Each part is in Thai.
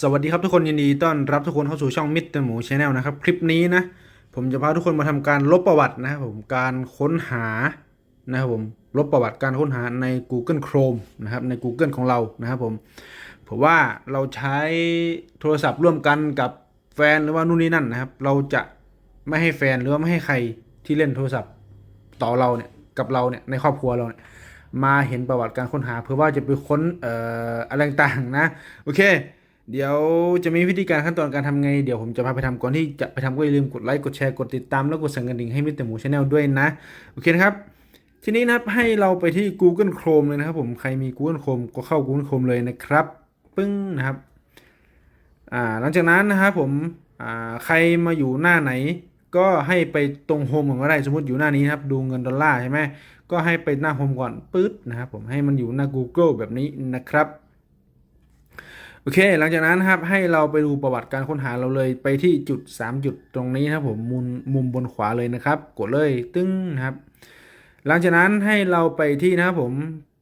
สวัสดีครับทุกคนยินดีต้อนรับทุกคนเข้าสู่ช่องมิสเตอร์หมูชาแนลนะครับ คลิปนี้นะ ผมจะพาทุกคนมาทำการลบประวัตินะครับผมการค้นหานะครับผมลบประวัติการค้นหาใน Google Chrome นะครับใน Google ของเรานะครับผมเผมว่าเราใช้โทรศัพท์ร่วมกันกับแฟนหรือว่านู่นนี่นั่นนะครับ เราจะไม่ให้แฟนหรือว่าไม่ให้ใครที่เล่นโทรศัพท์ต่อเราเนี่ยกับเราเนี่ยในครอบครัวเราเนี่ยมาเห็นประวัติการค้นหา เพื่อว่าจะไปค้นเอ่ออะไรต่างๆนะโอเค เดี๋ยวจะมีวิธีการขั้นตอนการทำไง เดี๋ยวผมจะพาไปทำก่อนที่จะไปทำก็อย่าลืมกดไลค์กดแชร์กดติดตามแล้วกดสั่นกระดิ่งให้มิสเตอร์หมูชาแนลด้วยนะ โอเคนะครับ ทีนี้นะครับให้เราไปที่ Google Chrome เลยนะครับผมใครมี Google Chrome ก็เข้า Google Chrome เลยนะครับปึ้งนะครับอ่าหลังจากนั้นนะครับผมอ่าใครมาอยู่หน้าไหน ก็ให้ไปตรงโฮมของก็ได้สมมติอยู่หน้านี้นะครับดูเงินดอลลาร์ใช่ไหมก็ให้ไปหน้าโฮมก่อนปึ๊ดนะครับผมให้มันอยู่หน้า Google แบบนี้นะครับ โอเค หลังจากนั้นนะครับให้เราไปดูประวัติการค้นหาเราเลยไปที่จุด 3 จุดตรงนี้นะครับผมมุมมุมบนขวาเลยนะครับ กดเลยตึ้งนะครับ หลังจากนั้นให้เราไปที่นะครับผม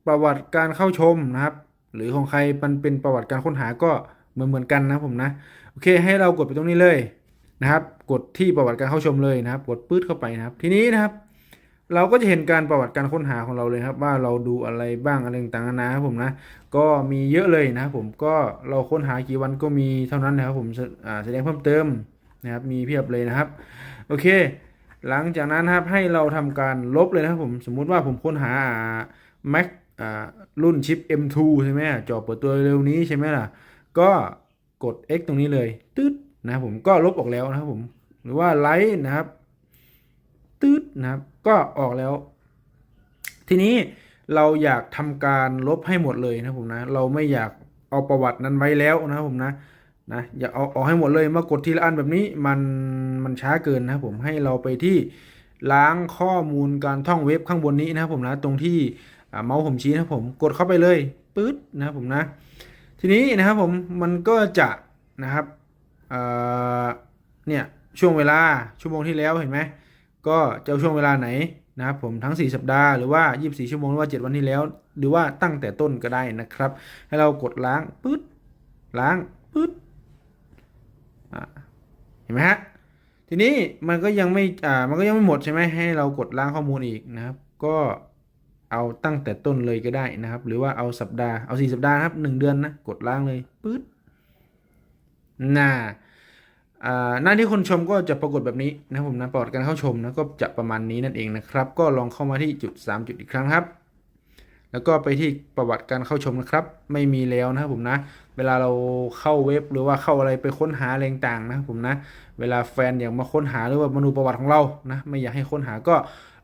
ประวัติการเข้าชมนะครับ หรือของใครมันเป็นประวัติการค้นหาก็เหมือนเหมือนกันนะผมนะโอเค ให้เรากดไปตรงนี้เลยนะครับ กดที่ประวัติการเข้าชมเลยนะครับ กดปื๊ดเข้าไปนะครับ ทีนี้นะครับ เราก็จะเห็นการประวัติการค้นหาของเราเลยครับ ว่าเราดูอะไรบ้างอะไรต่างๆนานาครับผมนะ ก็มีเยอะเลยนะผมก็เราค้นหากี่วันก็มีเท่านั้นนะครับผมแสดงเพิ่มเติมนะครับมีเพียบเลยนะครับ โอเค หลังจากนั้นครับให้เราทำการลบเลยนะครับผมสมมุติว่าผมค้นหา Mac รุ่นชิป M2 ใช่ไหมจอเปิดตัวเร็วนี้ใช่ไหมล่ะ ก็กด X ตรงนี้เลยตืดนะครับผมก็ลบออกแล้วนะครับผม หรือว่าไลท์นะครับ นะครับ ก็ออกแล้ว ทีนี้เราอยากทำการลบให้หมดเลยนะผมนะ เราไม่อยากเอาประวัตินั้นไว้แล้วนะผมนะนะอยากเอาออกให้หมดเลยมากดทีละอันแบบนี้มันมันช้าเกินนะผมให้เราไปที่ล้างข้อมูลการท่องเว็บข้างบนนี้นะผมนะตรงที่เมาส์ผมชี้นะผมกดเข้าไปเลยปื๊ดนะผมนะ ทีนี้นะครับผมมันก็จะนะครับเเนี่ยช่วงเวลาชั่วโมงที่แล้วเห็นไหม ก็จะเอาช่วงเวลาไหนนะครับผมทั้ง 4 สัปดาห์หรือว่า 24 ชั่วโมงหรือว่า 7 วันที่แล้ว หรือว่าตั้งแต่ต้นก็ได้นะครับ ให้เรากดล้างปึ๊ดล้างปึ๊ดเห็นไหมฮะทีนี้มันก็ยังไม่อ่ามันก็ยังไม่หมดใช่ไหมให้เรากดล้างข้อมูลอีกนะครับ ก็เอาตั้งแต่ต้นเลยก็ได้นะครับ หรือว่าเอาสัปดาห์เอา 4 สัปดาห์ครับ 1 เดือนนะกดล้างเลยปึ๊ดนา่า หน้าที่คนชมก็จะปรากฏแบบนี้นะผมนะประวัติการเข้าชมนะก็จะประมาณนี้นั่นเองนะครับ ก็ลองเข้ามาที่จุด 3 จุดอีกครั้งครับ แล้วก็ไปที่ประวัติการเข้าชมนะครับ ไม่มีแล้วนะครับผมนะ เวลาเราเข้าเว็บหรือว่าเข้าอะไรไปค้นหาอะไรต่างๆนะครับผมนะ เวลาแฟนอยากมาค้นหาหรือว่ามาดูประวัติของเรานะไม่อยากให้ค้นหาก็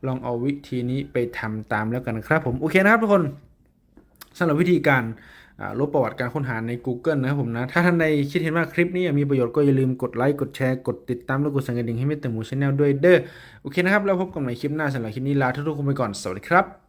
ลองเอาวิธีนี้ไปทำตามแล้วกันนะครับ ผมโอเคนะครับทุกคน สำหรับวิธีการลบประวัติการค้นหาใน Google นะครับผมนะ ถ้าท่านใดคิดเห็นว่าคลิปนี้มีประโยชน์ก็อย่าลืมกดไลค์ กดแชร์ กดติดตามและกดสั่นกระดิ่งให้มิสเตอร์หมูชาแนลด้วยเด้อ โอเคนะครับ แล้วพบกันใหม่คลิปหน้าสำหรับคลิปนี้ลาทุกๆคนไปก่อน สวัสดีครับ